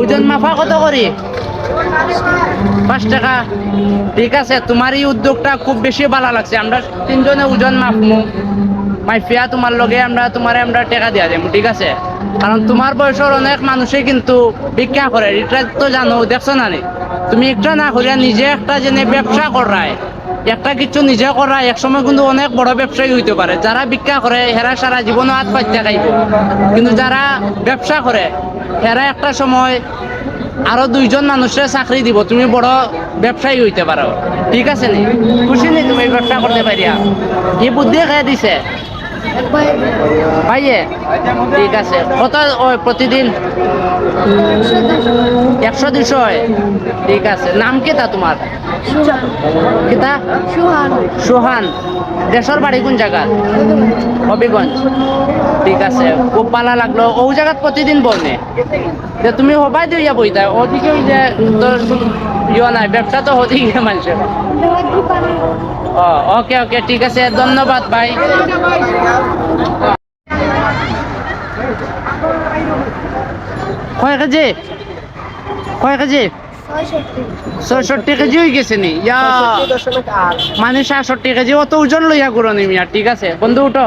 ওজন মাফা কত করি? পাঁচ টাকা। ঠিক আছে, তোমার এই উদ্যোগটা খুব বেশি ভালো লাগছে। আমরা তিনজনে ওজন মাপমু। মাইফিয়া তোমার লগে আমরা তোমার আমরা টাকা দিয়া দেবো ঠিক আছে? কারণ তোমার বয়সের অনেক মানুষই কিন্তু ভিক্ষা করে। এটা তো জানো, দেখছ না? তুমি একটা না করিয়া নিজে একটা জেনে ব্যবসা করায়, একটা কিছু নিজে করা একসময় কিন্তু অনেক বড় ব্যবসায়ী হইতে পারে। যারা ভিক্ষা করে, হেরা সারা জীবনে আত্মহত্যা খাইব। কিন্তু যারা ব্যবসা করে, হেরা একটা সময় আরও দুইজন মানুষের চাকরি দিব। তুমি বড় ব্যবসায়ী হইতে পারো। ঠিক আছে নি? খুশি নি তুমি ব্যবসা করতে পারিয়া? কি বুদ্ধি খেয়ে দিছে। ভাইয়ে ঠিক আছে। কত ওই প্রতিদিন? একশো দুশো ঠিক আছে। নাম কেতা তা তোমার কেতা? সুহান। সোহান। দেশের বাড়ি কোন জায়গা হবিগঞ্জ। ঠিক আছে খুব ভালো লাগল। ও জায়গাত প্রতিদিন বনে। যে তুমি হবাই দিয়া বইতা ওদিকে ওই যে তোর ইয়ে নাই ব্যবসা তো ওদিকে মানুষের ও ওকে ওকে ঠিক আছে ধন্যবাদ ভাই কয় কেজি? কয় কেজি? ছয়ষট্টি কেজি হয়ে গেছে নি? ইয়া মানে সাতষট্টি কেজি অত ওজন লইয়া ঘুরো নি মিয়া ঠিক আছে। বন্ধু উঠো।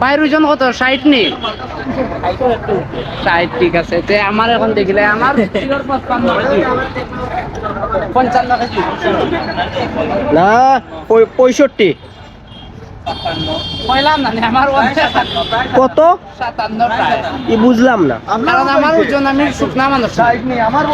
পায়ের ওজন কত? ষাট নি? ষাট ঠিক আছে। তে আমার এখন দেখিলে আমার পঞ্চান্ন কেজি। না পঁয়ষট্টি। কত? ই বুঝলাম না। কারণ আমার ওজন আমি শুকনা মানুষ না। আমার